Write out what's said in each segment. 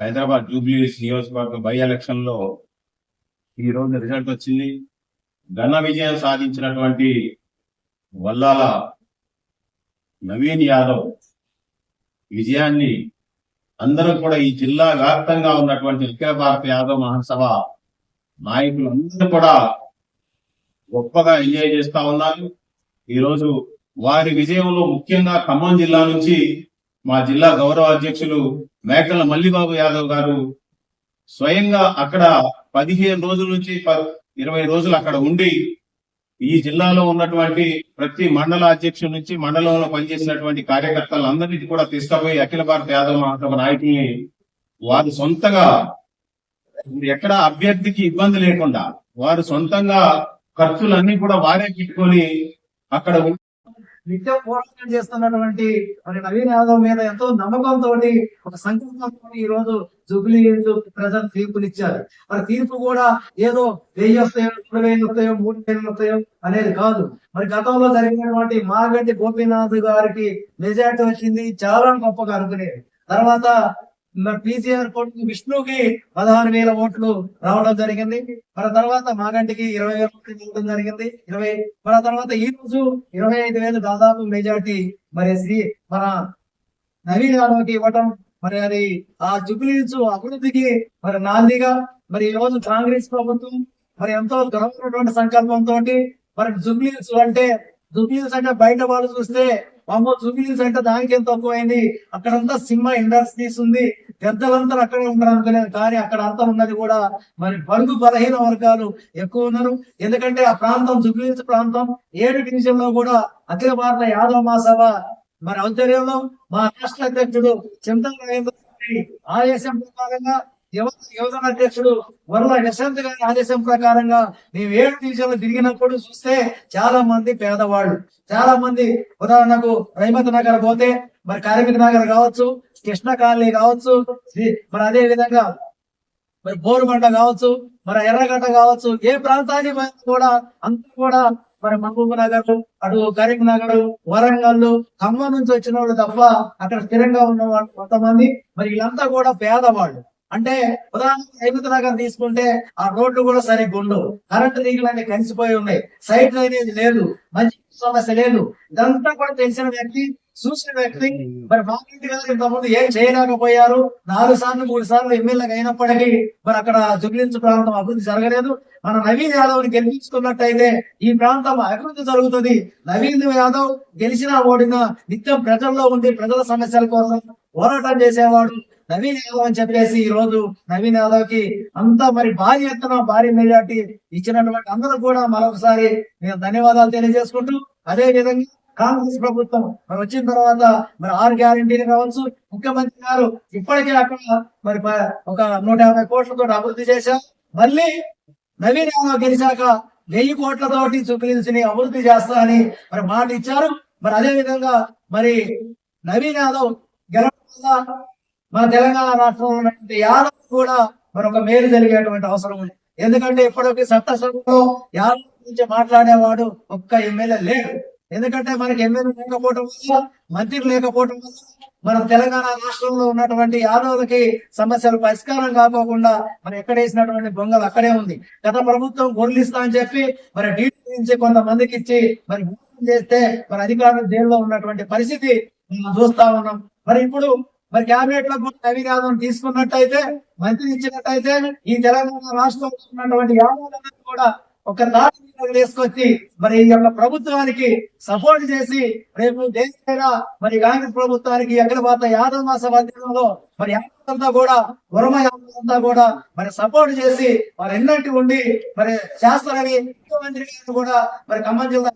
హైదరాబాద్ జూబ్లీస్ నియోజకవర్గ బై ఎలక్షన్లో ఈ రోజు రిజల్ట్ వచ్చింది. ఘన విజయం సాధించినటువంటి వల్లాల నవీన్ యాదవ్ విజయాన్ని అందరూ కూడా ఈ జిల్లా వ్యాప్తంగా ఉన్నటువంటి అఖిల భారత యాదవ్ మహాసభ నాయకులు అందరూ కూడా గొప్పగా ఎంజాయ్ చేస్తా ఉన్నారు. ఈ రోజు వారి విజయంలో ముఖ్యంగా ఖమ్మం జిల్లా నుంచి మా జిల్లా గౌరవ అధ్యక్షులు మేకల మల్లిబాబు యాదవ్ గారు స్వయంగా అక్కడ పదిహేను రోజుల నుంచి ప- ఇరవై రోజులు అక్కడ ఉండి ఈ జిల్లాలో ఉన్నటువంటి ప్రతి మండల అధ్యక్షుల నుంచి మండలంలో పనిచేసినటువంటి కార్యకర్తలందరినీ కూడా తీసుకుపోయి అఖిల భారత యాదవ్ మహాసభ నాయకుల్ని వారు సొంతగా ఎక్కడ అభ్యర్థికి ఇబ్బంది లేకుండా వారు సొంతంగా ఖర్చులన్నీ కూడా వారే పెట్టుకొని అక్కడ నిత్య పోరాటం చేస్తున్నటువంటి మరి నవీన్ యాదవ్ మీద ఎంతో నమ్మకంతో ఒక సంకల్పంతో ఈ రోజు జూబ్లీ ప్రజలు తీర్పునిచ్చారు. మరి తీర్పు కూడా ఏదో వెయ్యి వస్తాయో రెండు వేలు వస్తాయో మూడు వేలు వస్తాయో అనేది కాదు. మరి గతంలో జరిగినటువంటి మాగంటి గోపీనాథ్ గారికి మెజార్టీ వచ్చింది చాలా గొప్పగా అనుకునేది. తర్వాత పీసీఆర్ కోర్టు విష్ణుకి పదహారు వేల ఓట్లు రావడం జరిగింది. మన తర్వాత మాగంటికి ఇరవై వేల ఓట్లు రావడం జరిగింది. ఇరవై మన తర్వాత ఈ రోజు ఇరవై ఐదు వేలు దాదాపు మెజార్టీ మరి శ్రీ మన నవీన్ యాదవ్కి ఇవ్వటం మరి అది ఆ జుబ్లీన్స్ అభివృద్ధికి మరి నాందిగా. మరి ఈ రోజు కాంగ్రెస్ ప్రభుత్వం మరి ఎంతో దృఢమైనటువంటి సంకల్పంతో మరి జుబ్లీన్స్ అంటే జుబ్లీస్ అంటే బయట వాళ్ళు చూస్తే అమ్మో జుబ్లీస్ అంటే దానికి ఎంత తక్కువైంది? అక్కడంతా సినిమా ఇండస్ట్రీస్ ఉంది. పెద్దలంతా అక్కడే ఉన్నారు అనుకునేది కానీ అక్కడ అంతా ఉన్నది కూడా మరి బడుగు బలహీన వర్గాలు ఎక్కువ ఉన్నారు. ఎందుకంటే ఆ ప్రాంతం జుబ్లీస్ ప్రాంతం ఏడు డివిజన్లో కూడా అఖిల భారత యాదవ మహాసభ మరి ఆధ్వర్యంలో మా రాష్ట్ర అధ్యక్షుడు చింతన్ నరేంద్ర రెడ్డి ఆదేశం ప్రకారంగా యువజన అధ్యక్షుడు? వరల యశవంత్ గారి ఆదేశం ప్రకారంగా మేము ఏడు డివిజన్లు తిరిగినప్పుడు చూస్తే చాలా మంది పేదవాళ్ళు. చాలా మంది ఉదాహరణకు రైమత్ నగర్ పోతే మరి కార్మిక నగర్ కావచ్చు కృష్ణ కాలనీ కావచ్చు శ్రీ- మరి అదే విధంగా మరి బోరుబండ కావచ్చు మరి ఎర్రగడ్డ కావచ్చు ఏ ప్రాంతానికి కూడా అంతా కూడా మరి మహబూబ్ నగర్ అటు కరీంనగర్ వరంగల్ ఖమ్మం నుంచి వచ్చిన వాళ్ళు తప్ప అక్కడ స్థిరంగా ఉన్న వాళ్ళు కొంతమంది. మరి వీళ్ళంతా కూడా పేదవాళ్ళు. అంటే ఉదాహరణకు రైతు నగర్ తీసుకుంటే ఆ రోడ్లు కూడా సరిగ్గా ఉండవు కరెంటు తీగలన్నీ కలిసిపోయి ఉన్నాయి. సైట్ అనేది లేదు. మంచి సమస్య లేదు. ఇదంతా కూడా తెలిసిన వ్యక్తి చూసిన వ్యక్తి. మరి మాకెంటి గారు ఇంతకుముందు ఏం చేయలేకపోయారు? నాలుగు సార్లు మూడు సార్లు ఎమ్మెల్యేగా అయినప్పటికీ మరి అక్కడ జుగ్లించు ప్రాంతం అభివృద్ధి జరగలేదు. మన నవీన్ యాదవ్ని గెలిపించుకున్నట్టయితే ఈ ప్రాంతం అభివృద్ధి జరుగుతుంది. నవీన్ యాదవ్ గెలిచినా ఓడినా నిత్యం ప్రజల్లో ఉండి ప్రజల సమస్యల కోసం పోరాటం చేసేవాడు నవీన్ యాదవ్ అని చెప్పేసి ఈ రోజు నవీన్ యాదవ్కి అంతా మరి భారీ ఎత్తున భారీ మెజార్టీ ఇచ్చినటువంటి అందరూ కూడా మరొకసారి నేను ధన్యవాదాలు తెలియజేసుకుంటూ అదే విధంగా కాంగ్రెస్ ప్రభుత్వం మరి వచ్చిన తర్వాత మరి ఆరు గ్యారంటీలు కావచ్చు ముఖ్యమంత్రి గారు ఇప్పటికే అక్కడ మరి ఒక నూట యాభై కోట్లతో అభివృద్ధి చేశారు. మళ్ళీ నవీన్ యాదవ్ గెలిచాక వెయ్యి కోట్లతోటి జుబ్లీస్ అభివృద్ధి చేస్తా అని మరి మాట ఇచ్చారు మరి అదే విధంగా మరి నవీన్ యాదవ్ మన తెలంగాణ రాష్ట్రంలో ఉన్నటువంటి యాదవ్ కూడా మరొక మేలు జరిగేటువంటి అవసరం ఉంది. ఎందుకంటే ఇప్పటికీ చట్టసభలో యాదవ్ గురించి మాట్లాడేవాడు ఒక్క ఎమ్మెల్యే లేడు. ఎందుకంటే మనకి ఎమ్మెల్యే లేకపోవడం వల్ల మంత్రి లేకపోవడం వల్ల మన తెలంగాణ రాష్ట్రంలో ఉన్నటువంటి యాదవులకి సమస్యలు పరిష్కారం కాకోకుండా మరి ఎక్కడ వేసినటువంటి బొంగలు అక్కడే ఉంది. గత ప్రభుత్వం గొర్రెలిస్తా అని చెప్పి మరి డీటీ నుంచి కొంతమందికి ఇచ్చి మరి చేస్తే మరి అధికారులు జైల్లో ఉన్నటువంటి పరిస్థితి మనం చూస్తా ఉన్నాం. మరి ఇప్పుడు మరి క్యాబినెట్లో కూడా యాదవ్ తీసుకున్నట్టయితే మంత్రి ఇచ్చినట్టయితే ఈ తెలంగాణ రాష్ట్రంలో ఉన్నటువంటి యాదవులందరూ కూడా ఒక నాటి తీసుకొచ్చి మరి ఈ యొక్క ప్రభుత్వానికి సపోర్ట్ చేసి రేపు దేశ మరి కాంగ్రెస్ ప్రభుత్వానికి అగ్రపాత యాదవ యాదవ్ మాస మధ్యంలో మరి యాదవంతా కూడా ఉరమ అంతా కూడా మరి సపోర్ట్ చేసి మరి ఎన్నట్టు ఉండి మరి చేస్తారని ముఖ్యమంత్రి గారు కూడా మరి ఖమ్మం జిల్లా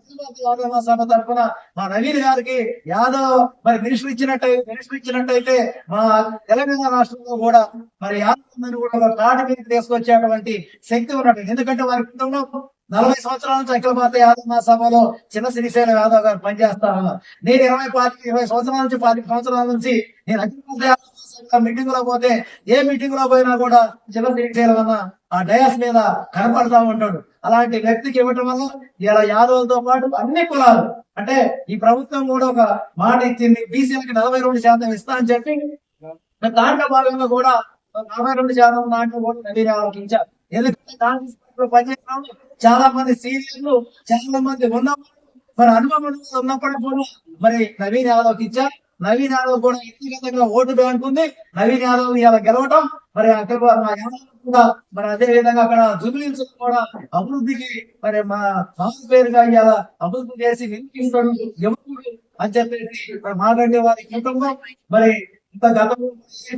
సభ తరఫున మా నవీన్ గారికి యాదవ్ మరి మినిస్టర్ ఇచ్చినట్టయితే మినిస్టర్ ఇచ్చినట్టయితే మా తెలంగాణ రాష్ట్రంలో కూడా మరి యాదవ్ కూడా ఒక తాటి మీద తీసుకొచ్చేటువంటి శక్తి ఉన్నట్టు. ఎందుకంటే వారి కుటుంబం నలభై సంవత్సరాల నుంచి అఖిల భారత యాదవ్ మహాసభలో చిన్న శ్రీశైలం యాదవ్ గారు పనిచేస్తా ఉన్నారు. నేను ఇరవై పాతిక ఇరవై సంవత్సరాల నుంచి పాతిక సంవత్సరాల నుంచి నేను అఖిల భారత యాదవ్ మహాసభ మీటింగ్లో పోతే ఏ మీటింగ్లో పోయినా కూడా చిన్న శ్రీశైలం అన్న ఆ డయాస్ మీద కనపడతా ఉంటాడు. అలాంటి వ్యక్తికి ఇవ్వటం వల్ల ఇలా యాదవులతో పాటు అన్ని కులాలు అంటే ఈ ప్రభుత్వం కూడా ఒక మాట ఇచ్చింది బీసీలకి నలభై రెండు శాతం ఇస్తా అని చెప్పి దాంట్లో భాగంగా కూడా నలభై రెండు శాతం దాంట్లో కూడా నవీన్ ఇచ్చారు. ఎందుకంటే కాంగ్రెస్ చాలా మంది సీనియర్లు చాలా మంది ఉన్నవాళ్ళు. మరి అనుభవం ఉన్నప్పటికీ కూడా మరి నవీన్ యాదవ్ ఇచ్చా నవీన్ యాదవ్ కూడా వ్యక్తిగతంగా ఓటు బ్యాంక్ ఉంది. నవీన్ యాదవ్ ఇలా గెలవటం మరి అక్కడ కూడా మరి అదే విధంగా అక్కడ జూబ్లీస్ కూడా అభివృద్ధికి మరి మా మాస్ పేరుగా ఇవాళ అభివృద్ధి చేసి నిలిపిస్తాడు ఎవరు అని చెప్పేసి మాట్లాడే వారి కుటుంబం మరి ఇంత గతంలో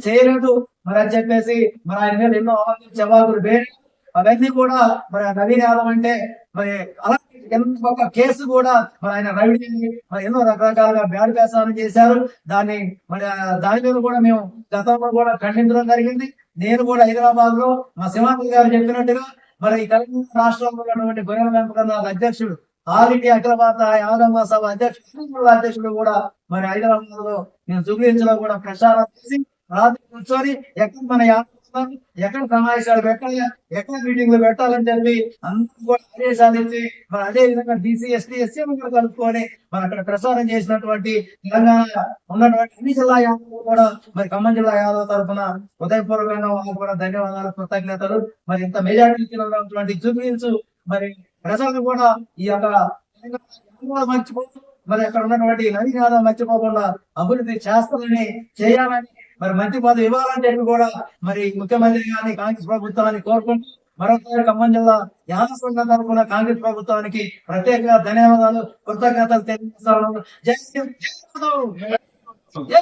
చేయలేదు. మరి అని చెప్పేసి మరి ఆయన మీద ఎన్నో ఆలోచన జవాబులు వేరు అవన్నీ కూడా మరి నవీన్ యాదవ్ అంటే మరి అలాంటి ఎంత ఒక కేసు కూడా మరి ఆయన రవిడి మరి ఎన్నో రకరకాలుగా బ్యాడ్ ప్రసారం చేశారు. దాన్ని మరి దాని మీద కూడా మేము గతంలో కూడా ఖండించడం జరిగింది. నేను కూడా హైదరాబాద్లో మా సింహాద్రి గారు చెప్పినట్టుగా మరి ఈ తెలంగాణ రాష్ట్రంలో ఉన్నటువంటి గొర్రెల పెంపకం అధ్యక్షుడు. ఆల్ ఇండియా అఖిల భారత యాదవ సభ అధ్యక్షుడు అధ్యక్షుడు కూడా మరి హైదరాబాద్లో నేను చూపించలో కూడా ప్రచారం చేసి రాత్రి కూర్చొని ఎక్కడ మన యాదవ్ ఎక్కడ సమావేశాలు పెట్టాలి ఎక్కడ మీటింగ్లు పెట్టాలని చెప్పి అందరూ కూడా ఆదేశాలు ఇచ్చి మరి అదే విధంగా బీసీ ఎస్టీ ఎస్సీ కూడా కలుపుకొని మరి అక్కడ ప్రసారం చేసినటువంటి తెలంగాణ ఉన్నటువంటి అన్ని జిల్లా యాదవ్ కూడా మరి ఖమ్మం జిల్లా యాదవ్ తరఫున హృదయపూర్వకంగా వాళ్ళకు కూడా ధన్యవాదాలు కృతజ్ఞతలు. మరి ఇంత మెజార్టీ ఇచ్చినటువంటి చూపించు మరి ప్రజలు కూడా ఈ యొక్క తెలంగాణ మర్చిపో మరి అక్కడ ఉన్నటువంటి నది యాదవ్ మర్చిపోకుండా అభివృద్ధి చేస్తారని చేయాలని మరి మంచి పదవి ఇవ్వాలని చెప్పి కూడా మరి ముఖ్యమంత్రి గారిని కాంగ్రెస్ ప్రభుత్వాన్ని కోరుకుంటూ మరొకసారి ఖమ్మం జిల్లా యాదవ్ సంఘం తరఫున కాంగ్రెస్ ప్రభుత్వానికి ప్రత్యేకంగా ధన్యవాదాలు కృతజ్ఞతలు తెలియజేస్తాను. జై జై